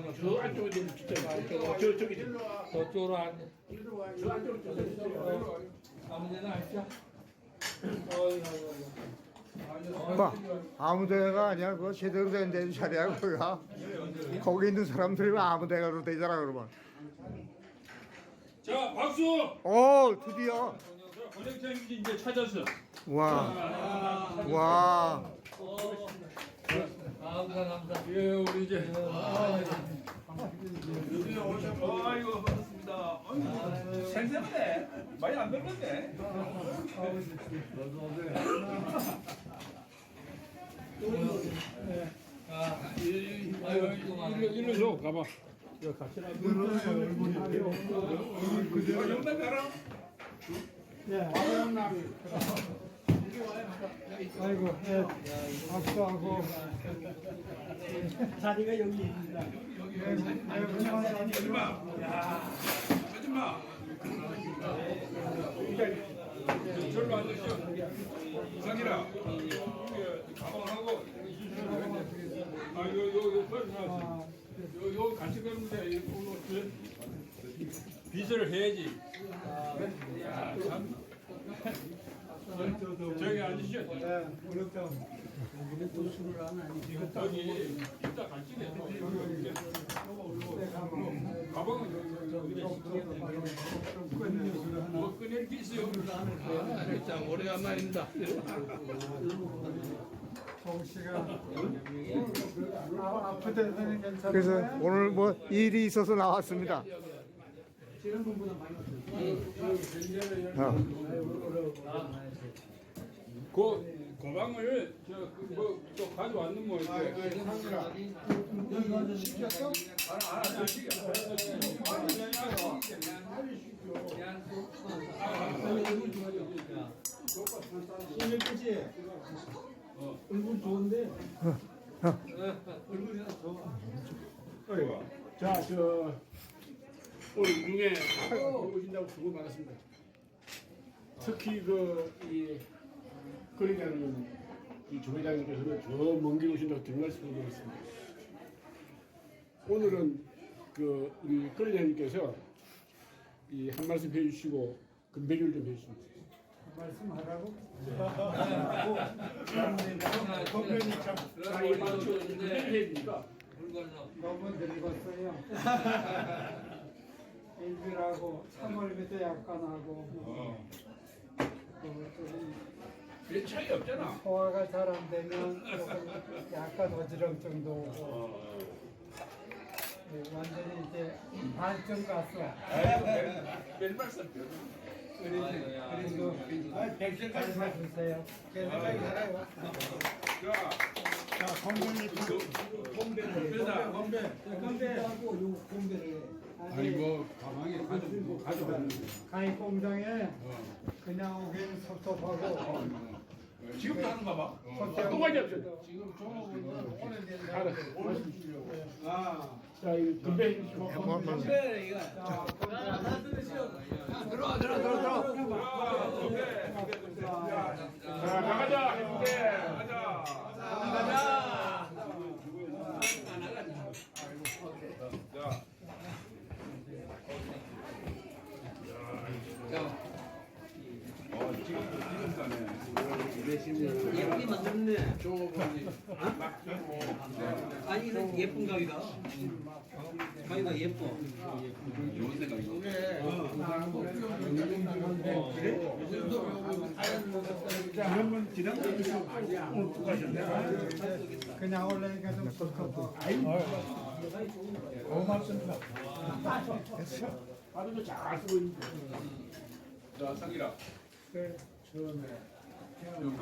어, 번역. 저 안쪽에 좀 진짜 저 저기 저쪽으로 앉아. 저 안쪽으로 좀 주세요. 아무 데나 앉자. 어이, 어이, 봐 아무 데가 아니야 그거 제대로 된데 자리야 거기가 거기 있는 사람들이 아무 데가도 되잖아 그러면 자, 박수! 오 드디어 자, 번역장이 이제 찾았어. 와와 감사합니다. 예, 우리 이제. 아이고 반갑습니다. 생생하네. 많이 안 늙었네. 아, 아유, 일로, 일로 줘, 가봐. 영남 가라. 아이고, 예, 박수하고 자리가 여기 있습니다. 하지마. 하지마. 절로 앉으시오. 이상이라. 가방하고. 아, 요, 요, 요, 빨리 나왔어. 요, 요 같이 가는데, 이 오늘 빚을 해야지. 야, 참. 저기 앉으시오. 예, 무릎좀 여기 이따 같이 내. 가방은 여기, 여기, 여기. 뭐 꺼낼 게 있어요. 아, 참 오래간만입니다. 그래서 오늘 뭐 일이 있어서 나왔습니다 어. 그 고방을 저뭐또 가져왔는 뭐 이렇게. 신일구 씨, 얼굴 좋은데 얼굴이 좋아. 어이구. 자, 저 오늘 중에 오신다고 수고 많았습니다. 특히 그이 거리가는 이 조회장님께서는 저 먼 길 오신다고 정말 수고 많았습니다. 오늘은 그 우리 거리장님께서 이 한 말씀 해주시고 건배를 좀 해주십니다. 말씀하라고? 건면이 참. 자기 마음으로 건배를 해야 되니까 물 건너. 너무 늙었어요. 일비라고 3월부터 약간 하고 어. 좀 별 차이 없잖아. 소화가 잘 안 되면 조금 약간 어지럼증도 오고 어. 예, 완전히 이제 반쯤 갔어. 별 말씀 별. 그래도 그래도 백세 잘 사주세요. 살아요. 자, 자, 건강이 그러다 건배 건배 하고 요 건배를 아니 뭐 가방에 가져 뭐 가져왔는데 가입 공장에 그냥 오긴 섭섭하고 지금도 하는가 봐. 섭섭하고 또 가져. 지금 종업은 아, 자, 이 건배 한번. 자, 들어와 들어와 들어와 자, 나가자. 건배 가자. 가자. 자. 어, 지금 지금 가네. 예쁘게 만들었네. 아니 이건 예쁜 가위다. 가위가 예뻐. 좋은 생각이고. 그러면 지난번에 오늘 또 가셨네. 그냥 올라니까 좀 섭섭하고 고맙습니다. 하루도 잘 쓰고 있는데. 자, 상기라. 그 처음에 15명.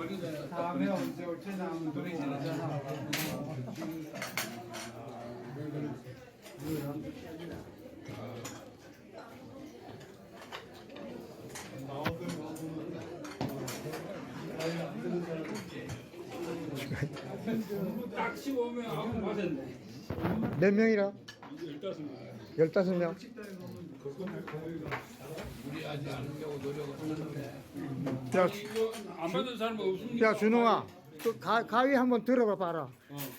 몇 명이라? 열다섯 명. 열다섯 명. 우리 아직 안 하려고 노력을 하는데. 야, 이거 안 받은 사람 없습니까? 야 준홍아, 그 가, 가위 한번 들어봐 봐라.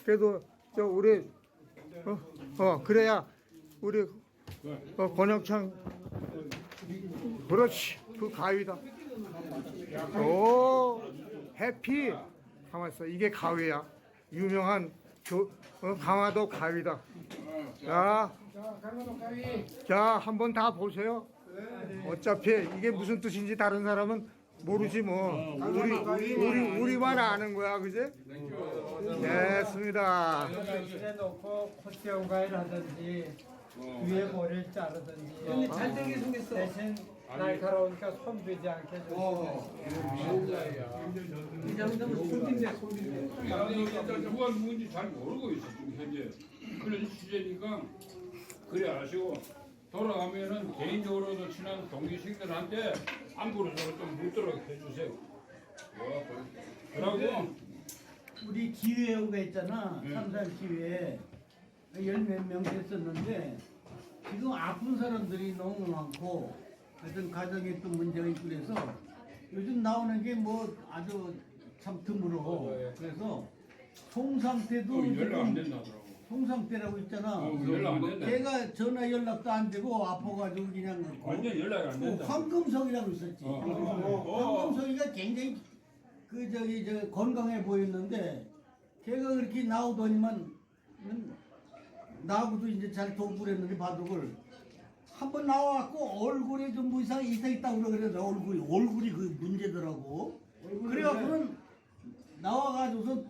그래도 저 우리 어, 어 그래야 우리 어, 권혁창 그렇지 그 가위다. 오 해피 가만 있어 이게 가위야 유명한 교, 어, 강화도 가위다. 자, 자 한번 다 보세요. 어차피 이게 무슨 뜻인지 다른 사람은 모르지 뭐. 우리 우리 우리만 아는 거야, 그지? 됐습니다. 대신에 놓고 가위라든지 위에 머리를 자르든지 근데 잘되게 생겼어. 대신 날카로우니까 손 베지 않게 어. 이 정도면 손인데 손인데. 일단 누가 누군지 잘 모르고 있어 지금 현재. 그런 시제니까 그래 아시고 돌아가면은 개인적으로도 친한 동기식들한테 안부를 좀 묻도록 해주세요. 뭐, 그러고 우리 기회가 있잖아. 네. 삼산 기회 열몇 명 됐었는데 지금 아픈 사람들이 너무 많고 하여튼 가정에 또 문제가 있고 그래서 요즘 나오는 게 뭐 아주 참 드물어. 그래서 송상태도 또 연락 안 된다더라 고. 송상태라고 있잖아. 어, 연락 안 된다. 걔가 전화 연락도 안 되고 아파가지고 그냥 완전 연락이 안또 된다. 황금석이라고 있었지. 어, 어, 어. 황금석이가 굉장히 그 저기 저 건강해 보였는데 걔가 그렇게 나오더니만 음, 나하고도 이제 잘 도구했는데 바둑을 한 번 나와갖고 얼굴에 좀 뭐 이상 이상 있다고 그래 얼굴이 얼굴이 그 문제더라고. 그래갖고는 나와가지고서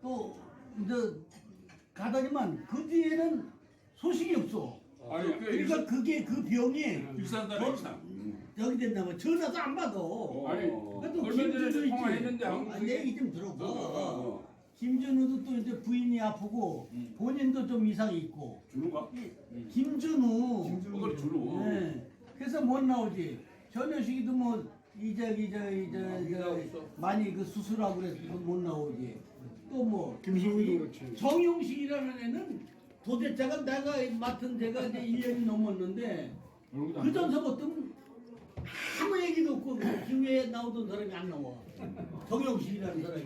또 이제 가더니만 그 뒤에는 소식이 없어. 아니, 그러니까 그게 그 병이 일산 전- 다리잖아. 여기 된다면 전화도 안 받아. 아니, 그래도 얼마 전에. 통화했는데 안 아, 내 얘기 좀 들어봐. 어, 김준우도 또 이제 부인이 아프고 본인도 좀 이상이 있고. 준우가? 김준우. 그걸 준우. 네. 그래서 못 나오지. 전효식이도 뭐 이저기 저기 저, 저 많이 그 수술하고 그래서 못 나오지. 또 뭐. 김승우도 그렇지. 정용식이라는 애는 도대체가 내가 맡은 데가 이제 1년이 넘었는데 얼굴도 안 그 전서부터 아무 얘기도 없고 그 기회에 나오던 사람이 안 나와. 정영식이라는 사람이.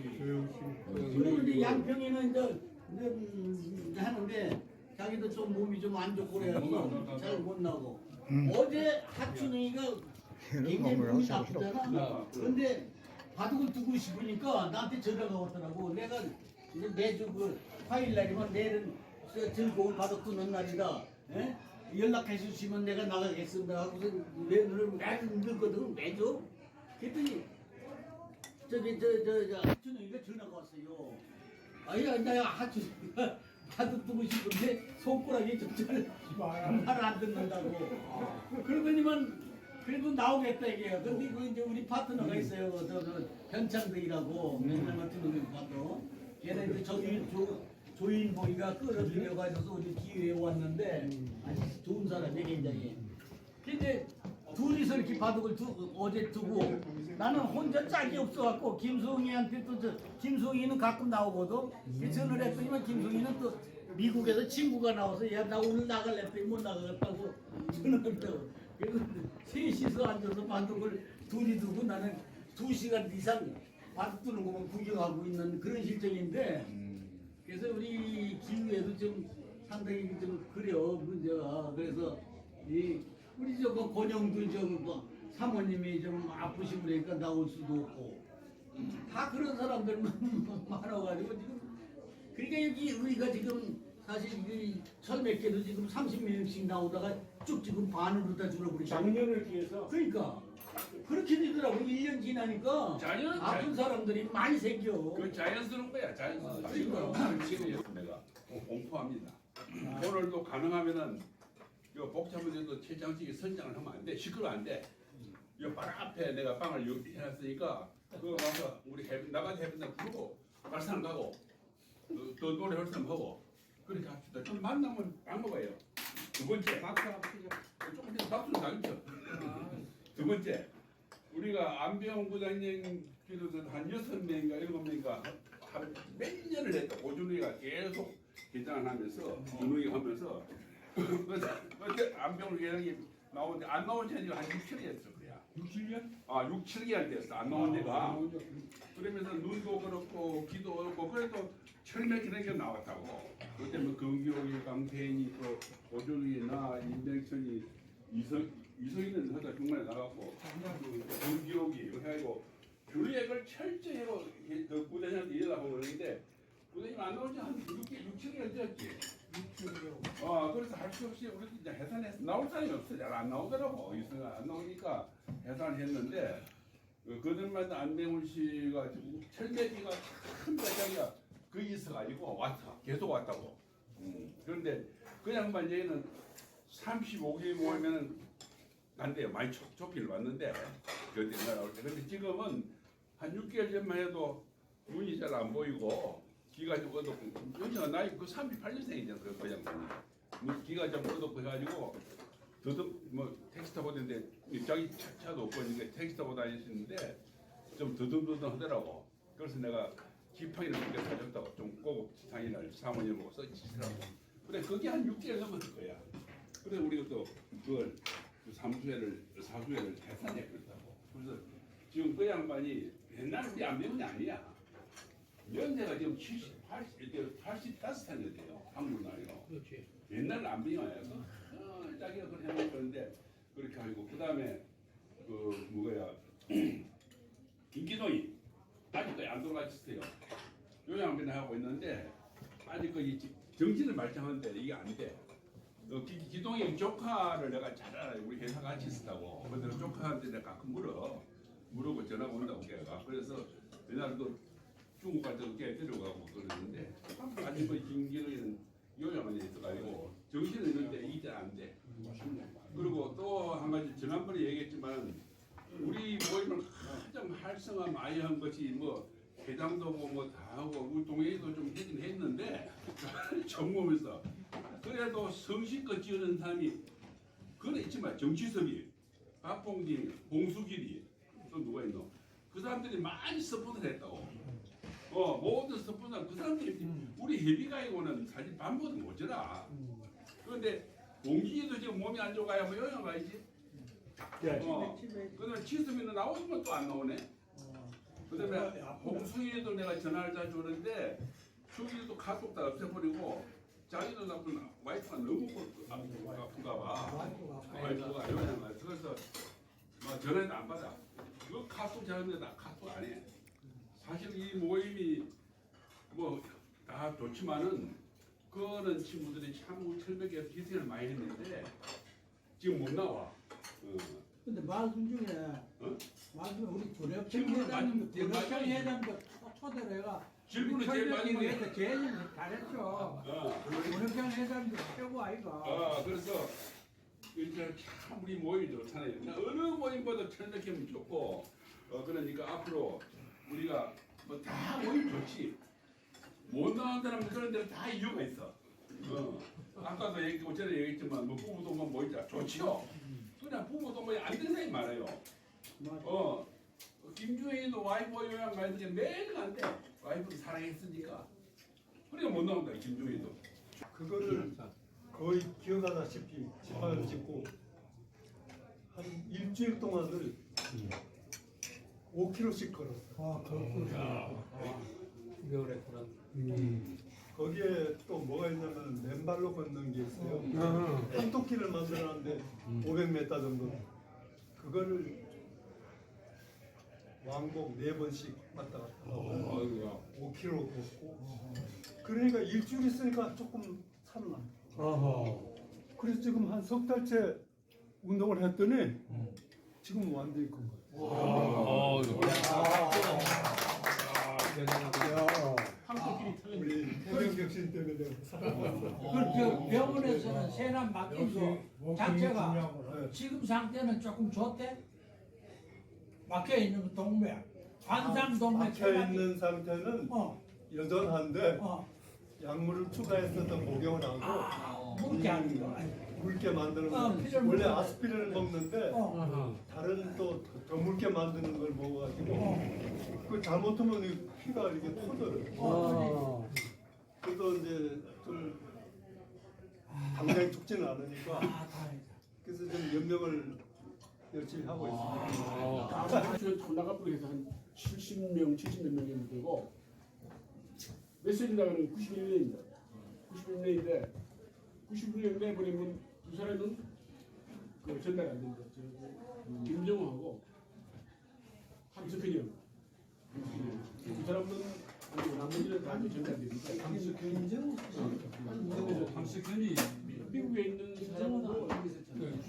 그리고 이제 양평이는 이제, 음, 하는데 자기도 좀 몸이 좀 안 좋고 그래서 잘못 나오고. 어제 하춘이가 굉장히 먹으라고 몸이 아프잖아. 근데 바둑을 두고 싶으니까 나한테 전화가 왔더라고. 내가 이제 매주 그 화요일 날이면 내일은 저 즐거운 바둑 두는 날이다. 예? 연락해 주시면 내가 나가겠습니다 하고서 내를 매주 늦거든 매주. 그랬더니 저기 저저저 하춘이가 전화가 왔어요. 아니 나 하춘이가 바둑 두고 싶은데 손가락이 좀잘말안 듣는다고. 그러더니만 그래도 나오겠다 이게요. 근데 그 이제 우리 파트너가 있어요. 저, 저 현창덕이라고 맨날 같은 놈이 봐도 걔는 이제 조인 조 조인보이가 끌어들여가지고 우리 기회에 왔는데 아주 좋은 사람이 굉장히. 근데 둘이서 이렇게 바둑을 두, 어제 두고 나는 혼자 짝이 없어갖고 김수홍이한테 또 저, 김수홍이는 가끔 나오거든. 그 전화를 했더니만 김수홍이는 또 미국에서 친구가 나와서 야 나 오늘 나갈래 했더니 못 나가겠다고 전화를 했다고. 그래서 셋이서 앉아서 바둑을 둘이 두고 나는 두 시간 이상 바둑 두는 것만 구경하고 있는 그런 실정인데 그래서 우리 기후에도 좀 상당히 좀 그래요. 문제가. 그래서 이 우리 저거 권영도 좀뭐 사모님이 좀 아프시고 그러니까 나올 수도 없고. 다 그런 사람들만 많아가지고 지금 그러니까 여기 우리가 지금 사실 이 개도 지금 30명씩 나오다가 쭉 지금 반으로 다 줄어버리죠. 작년을 비해서 그러니까 그렇게 되더라고 1년 지나니까 자연- 아픈 사람들이 많이 생겨. 그 자연스러운 거야, 자연스러운 거. 그러니까. 지금 내가 공포합니다. 오늘도 가능하면은 이 복잡한 데도 최장식이 선장을 하면 안 돼. 시끄러 안 돼. 이 바로 앞에 내가 빵을 여기 해놨으니까 그거 가서 우리 해변 나가서 해변에 부르고 발산 가고 또, 또 노래 활동 하고 그렇게 합시다. 좀 만나면 빵 먹어요. 두 번째 박수 합시다. 조금 전에 박수 나겠죠. 두 번째 우리가 안병 부장님 기도도 한 여섯 명인가 일곱 명인가 하루 몇 년을 했다. 오준이가 계속 개장을 하면서 운동이 하면서 그때 안병을 계장이 나오는데 안 나온 지한 6, 7년 됐을 거야. 6, 7년? 아, 6, 7개월 됐어. 안 나온 데가. 그러면서 눈도 그렇고 귀도 그렇고 그래도 철맥 이런 게 나왔다고. 그때 뭐 금기록이 강태인이 또 오준이나 임백천이 이성 이성이는 하다 중간에 나갔고 금기록이 해가지고 교육을 철저히 하고 그 부대장한테 일하고 그러는데 부대장 안 나온 지한 6, 6, 7개월 됐지. 어, 그래서 할 수 없이 우리 이제 해산해서 나올 사람이 없어. 잘 안 나오더라고. 이승아 안 나오니까 해산했는데 그 그들마다 안대훈 씨가 철새기가 큰 배짱이가 그 있어가지고 왔어. 계속 왔다고. 음. 그런데 그 양반 얘는 35개 모이면은 간대요. 많이 좁, 좁기를 왔는데 그때 나올 때. 근데 지금은 한 6개월 전만 해도 눈이 잘 안 보이고 귀가 좀 어둡고 요즘 나이 그 38년생이잖아 그, 그 양반이. 뭐 귀가 좀 어둡고 해가지고 더듬 뭐 택시 타고 다니는데 자기 차, 차도 없고 이게 택시 타고 다니시는데 좀 더듬더듬 하더라고. 그래서 내가 지팡이를 몇개 사줬다고 좀 꼬고 지팡이를 사모님하고 써주시더라고. 근데 그게 한 6개월 넘었을 거야. 그래서 우리가 또 그걸 그 삼수회를 사수회를 해산해 그랬다고. 그래서 지금 그 양반이 옛날 우리 안배문이 아니야. 연세가 지금 70, 80, 85살이 돼요. 한국 나이로. 그렇지. 옛날 안병이야. 어, 자기가 그렇게 하는 건데 그렇게 하고 그 다음에 그 뭐야 김기동이 아직도 안 돌아가셨어요. 요양병 하고 있는데 아직 그 이- 정신을 말짱하는데 이게 안 돼. 어, 기, 기동이 조카를 내가 잘 알아요. 우리 회사 같이 있었다고. 근데 조카한테 내가 가끔 물어. 물어보 전화가 온다고 걔가. 그래서 옛날에 그 중국 갈 때도 걔 데려가고 그러는데 아직 그 김기동이는 요양원에 있어가지고 정신은 있는데 이게 안 돼. 그리고 또 한 가지 지난번에 얘기했지만 우리 모임을 가장 활성화 많이 한 것이 뭐 회장도 뭐다 하고 우리 동행도 좀 하긴 했는데 전무면서 그래도 성실껏 지어낸 사람이 그건 있지만 정치섭이 박봉진, 봉수길이 또 누가 있노? 그 사람들이 많이 서포트를 했다고. 어 모든 서포트는 그 사람들이 우리 협의가이고는 사실 반보도 모자라. 그런데 봉진이도 지금 몸이 안 좋아야 뭐 요양 가야지. 어. 그다음에 치수미는 나오면 또안 나오네. 그다음에 홍수희도 내가 전화를 자주 오는데 수기도 카톡 다 없애버리고 자기도 나쁜 와이프가 너무 아픈가 봐. 와이프가 가서 그래서 뭐 전화도 안 받아. 그 카톡 전화인데 나 카톡 안 해. 사실 이 모임이 뭐 다 좋지만은 그거는 친구들이 참 우리 철벽에서 희생을 많이 했는데 지금 못 나와. 어. 근데 말씀 중에 어? 말씀 우리 회장님 많이- 조력평 많이- 회장도 초- 초대를 해가 질문을 제일 많이 철벽이 해. 제일 잘했죠. 어. 조력평 회장도 최고 아이가. 아 그래서 이제 참 우리 모임이 좋잖아요. 나 어느 모임보다 철벽하면 좋고 어 그러니까 앞으로 우리가 뭐 다 모임 좋지. 못 나온 사람은 그런 데는 다 이유가 있어. 어. 아까도 얘기했고 전에 얘기했지만 뭐 부부 동반 모이자 좋지요. 그냥 부부 동반이 안 되는 사람이 많아요. 어. 김주현이도 와이프 요양 가는 게 매일 간대. 와이프를 사랑했으니까. 그러니까 못 나온다 김주현이도. 그거를 거의 기억하다시피 지팡이를 짚고 한 일주일 동안을 5km씩 걸었어. 아 그렇구나. 거기에 또 뭐가 있냐면 맨발로 걷는 게 있어요. 한토끼를 만들었는데 500m 정도. 그거를 왕복 네 번씩 왔다 갔다 하고 아이고야. 5km 걷고. 그러니까 일주일 있으니까 조금 살아나. 그래서 지금 한 석 달째 운동을 했더니 지금 완전히 건 거예요. 우리 해병격신 때문 에 내가 살아났어. 그 병원에서는 세남 맡긴 거 자체가 네. 지금 상태는 조금 좋대. 막혀 있는 거 동맥, 관상 동맥 박혀 있는 상태는 어, 여전한데 어, 약물을 추가했었던 목욕을 하고 묽게 하는 거. 묽게 만드는 어, 거 피를 원래 먹어야 아스피린을 먹는데 어, 다른 또 더 묽게 만드는 걸 먹어가지고 그 잘못하면 이 피가 이렇게 터져요. 어. 그래서 이제 좀 당장에 죽지는 않으니까 아, 다행이다. 그래서 좀 연명을 열심히 하고 있습니다. 저 나가부로 해서 한 70명, 70몇 명 정도 되고 메시지라고는 91년입니다. 91년인데 91년 내버리면 두 사람은 그 전달 안 된다. 저, 그 김정호하고 함석현이 형. 두 사람은 안 되고 나머지는 다 전달됩니다. 김정 강석현이 미국에 있는 사람도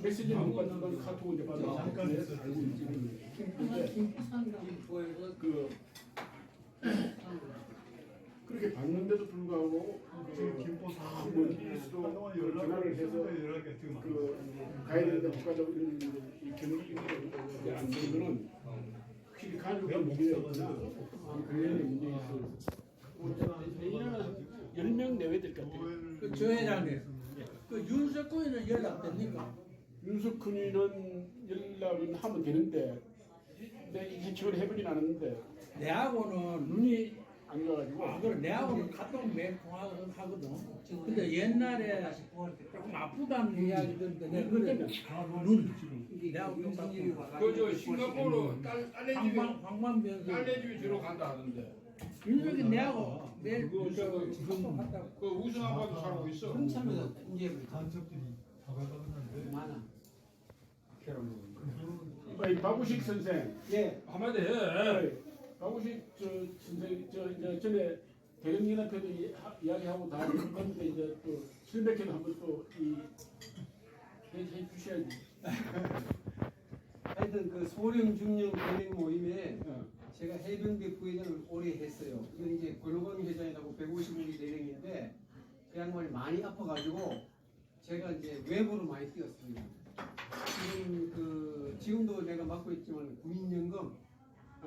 메시지를 못 받는 건 카톡을 이제 받아서 잠깐 해서 알고 있지. 근데 그 그렇게 받는데도 불구하고 지금 김포사 원기에서도 전화를 해서 그 가야 되는데 이 경기 안 거는 확실히 가족의 문제였구나? 그런 문제가 있어요. 10명 내외 될 것 같아요. 그 조 회장님, 그 윤석훈이는 연락 됩니까? 윤석훈이는 연락은 하면 되는데 근데 이게 지원 해보진 않았는데. 내하고는 눈이 안 가가지고 아, 그래 내하고는 카톡 매일 통화하거든. 근데 옛날에 조금 아프다는 이야기 듣는데 내가 그래 눈 내하고 그저 싱가포르 딸 딸내 집에 황만 황만변서 딸내 집에 주로 간다 하던데. 윤석이 내하고 매일 그거 저저 지금. 그 우승 아빠도 살고 있어. 한참에서 이제 많아. 이 박우식 선생. 예. 한마디 해. 네. 박우식 저 선생 저 이제 전에 대령연합회도 이- 하- 이야기하고 다 그런데 이제 또 실백회도 한번 또이 해 주셔야지. 하여튼 그 소령 중령 대행 모임에 어. 제가 해병대 부회장을 오래 했어요. 이건 이제 권호건 회장이라고 150일 대령인데 그 양반이 많이 아파가지고 제가 이제 외부로 많이 뛰었습니다. 지금 그 지금도 내가 맡고 있지만 군인연금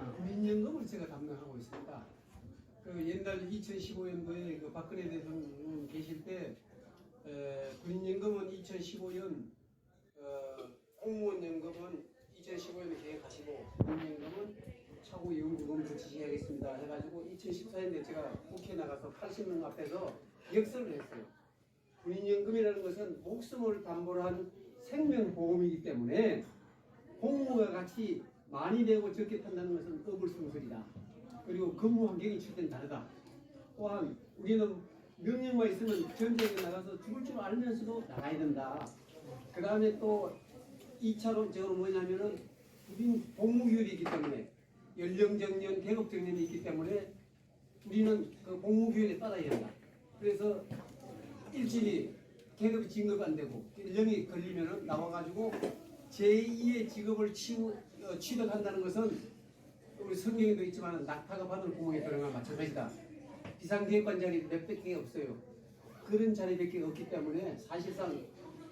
어, 군인연금을 제가 담당하고 있습니다. 그 옛날 2015년도에 그 박근혜 대통령 계실 때 에, 군인연금은 2015년 어, 공무원 연금은 2015년에 계획하시고 군인연금은 차후 연구금부터 지시하겠습니다 해가지고 2014년에 제가 국회에 나가서 80명 앞에서 역설을 했어요. 군인연금이라는 것은 목숨을 담보로 한 생명보험이기 때문에 공무와 같이 많이 내고 적게 탄다는 것은 어불성설이다. 그리고 근무 환경이 절대 다르다. 또한 우리는 명령만 있으면 전쟁에 나가서 죽을 줄 알면서도 나가야 된다. 그 다음에 또 2차로 저는 뭐냐면은 우리는 복무규율이기 때문에 연령정년, 계급정년이 있기 때문에 우리는 그 복무규율에 따라야 한다. 그래서 일찍이 계급이 진급 안 되고 연령이 걸리면은 나와가지고 제2의 직업을 취우, 어, 취득한다는 것은 우리 성경에도 있지만 낙타가 바늘 구멍에 들어가 마찬가지다. 비상계획관 자리 몇백 개 없어요. 그런 자리밖에 없기 때문에 사실상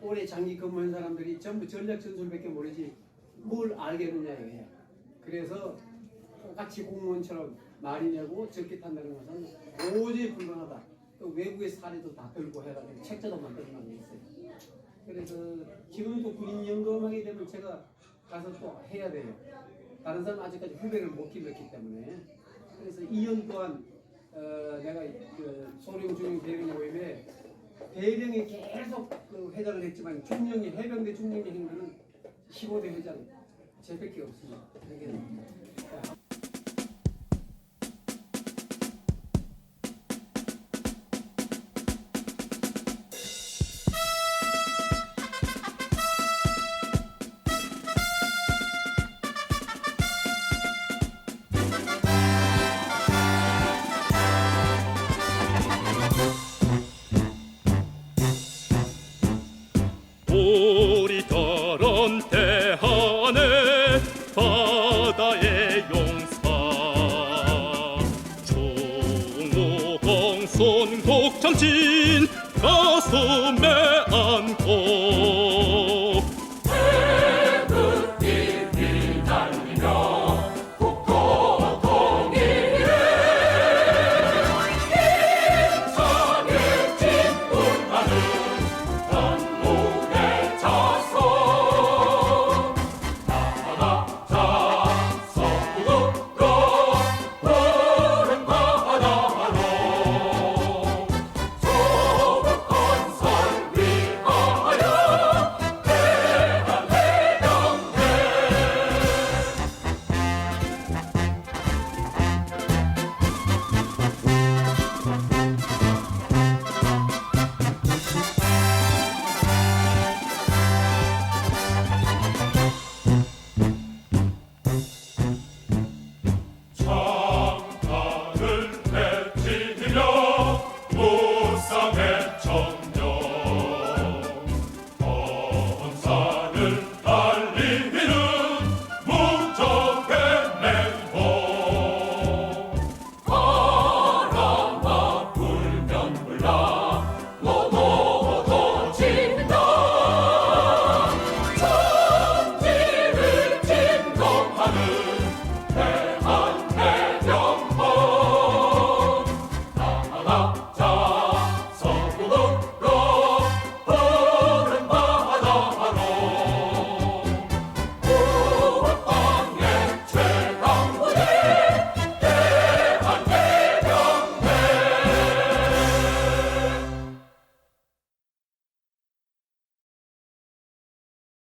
오래 장기 근무한 사람들이 전부 전략 전술밖에 모르지 뭘 알겠느냐 이거예요. 그래서 똑같이 공무원처럼 많이 내고 적게 탄다는 것은 도저히 불가하다. 또 외국의 사례도 다 들고 해가지고 책자도 만들어 놨는 있어요. 그래서 지금도 군인 연금 하게 되면 제가 가서 또 해야 돼요. 다른 사람 아직까지 후배를 못 길렀기 때문에 그래서 2년 동안 어, 내가 그 소령 중령 대령 모임에 대령이 계속 그 회장을 했지만 중령이 해병대 중령이 한 거는 15대 회장 제밖에 없습니다.